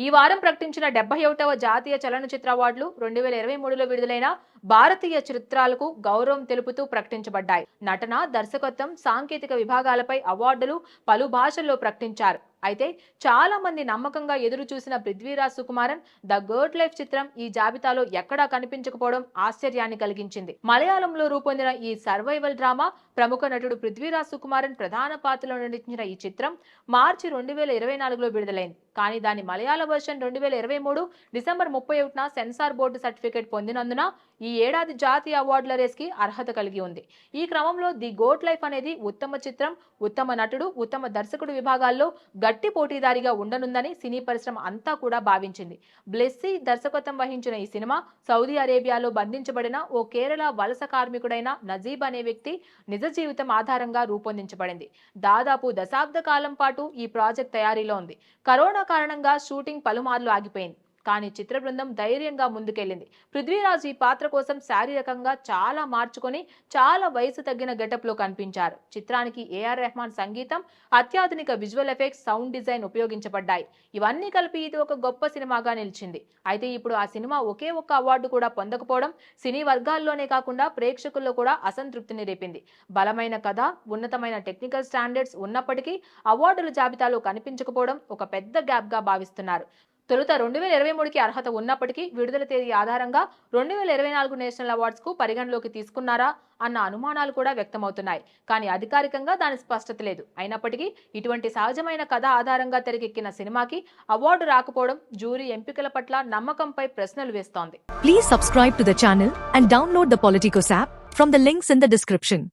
ఈ వారం ప్రకటించిన డెబ్బై ఒకటవ జాతీయ చలనచిత్ర అవార్డులు రెండు వేల ఇరవై మూడులో విడుదలైన భారతీయ చిత్రాలకు గౌరవం తెలుపుతూ ప్రకటించబడ్డాయి. నటన దర్శకత్వం సాంకేతిక విభాగాలపై అవార్డులు పలు భాషల్లో ప్రకటించారు. అయితే చాలా మంది నమ్మకంగా ఎదురు చూసిన Prithviraj Sukumaran the goat life చిత్రం ఈ జాబితాలో ఎక్కడా కనిపించకపోవడం ఆశ్చర్యాన్ని కలిగించింది. మలయాళంలో రూపొందిన ఈ సర్వైవల్ డ్రామా ప్రముఖ నటుడు పృథ్వీరాజ్ సుకుమారన్ ప్రధాన పాత్రలో నటించిన ఈ చిత్రం మార్చి రెండు వేల ఇరవై నాలుగులో విడుదలైంది. కానీ దాని మలయాళ వర్షన్ రెండు వేల ఇరవై మూడు డిసెంబర్ ముప్పై ఒకటిన సెన్సార్ బోర్డు సర్టిఫికేట్ పొందినందున ఈ ఈ ఏడాది జాతీయ అవార్డుల రేస్కి అర్హత కలిగి ఉంది. ఈ క్రమంలో ది గోట్ లైఫ్ అనేది ఉత్తమ చిత్రం ఉత్తమ నటుడు ఉత్తమ దర్శకుడు విభాగాల్లో గట్టి పోటీదారిగా ఉండనుందని సినీ పరిశ్రమ అంతా కూడా భావించింది. బ్లెస్సీ దర్శకత్వం వహించిన ఈ సినిమా సౌదీ అరేబియాలో బంధించబడిన ఓ కేరళ వలస కార్మికుడైన నజీబ్ అనే వ్యక్తి నిజ జీవితం ఆధారంగా రూపొందించబడింది. దాదాపు దశాబ్ద కాలం పాటు ఈ ప్రాజెక్ట్ తయారీలో ఉంది. కరోనా కారణంగా షూటింగ్ పలుమార్లు ఆగిపోయింది. కానీ చిత్ర బృందం ధైర్యంగా ముందుకెళ్ళింది. పృథ్వీరాజ్ ఈ పాత్ర కోసం శారీరకంగా చాలా మార్చుకొని చాలా వయసు తగ్గిన గెటప్లో కనిపించారు. చిత్రానికి ఏఆర్ రెహమాన్ సంగీతం అత్యాధునిక విజువల్ ఎఫెక్ట్స్ సౌండ్ డిజైన్ ఉపయోగించబడ్డాయి. ఇవన్నీ కలిపి ఇది ఒక గొప్ప సినిమాగా నిలిచింది. అయితే ఇప్పుడు ఆ సినిమా ఒకే ఒక్క అవార్డు కూడా పొందకపోవడం సినీ వర్గాల్లోనే కాకుండా ప్రేక్షకుల్లో కూడా అసంతృప్తిని రేపింది. బలమైన కథ ఉన్నతమైన టెక్నికల్ స్టాండర్డ్స్ ఉన్నప్పటికీ అవార్డుల జాబితాలో కనిపించకపోవడం ఒక పెద్ద గ్యాప్గా భావిస్తున్నారు. తొలుత రెండు వేల ఇరవై మూడుకి అర్హత ఉన్నప్పటికీ విడుదల తేదీ ఆధారంగా రెండు వేల ఇరవై నాలుగు నేషనల్ అవార్డ్స్కు పరిగణలోకి తీసుకున్నారా అన్న అనుమానాలు కూడా వ్యక్తమవుతున్నాయి. కానీ అధికారికంగా దాని స్పష్టత లేదు. అయినప్పటికీ ఇటువంటి సహజమైన కథ ఆధారంగా తెరకెక్కిన సినిమాకి అవార్డు రాకపోవడం జూరీ ఎంపికల పట్ల నమ్మకంపై ప్రశ్నలు వేస్తోంది. Please subscribe to the channel and download the Politicos app from the links in the description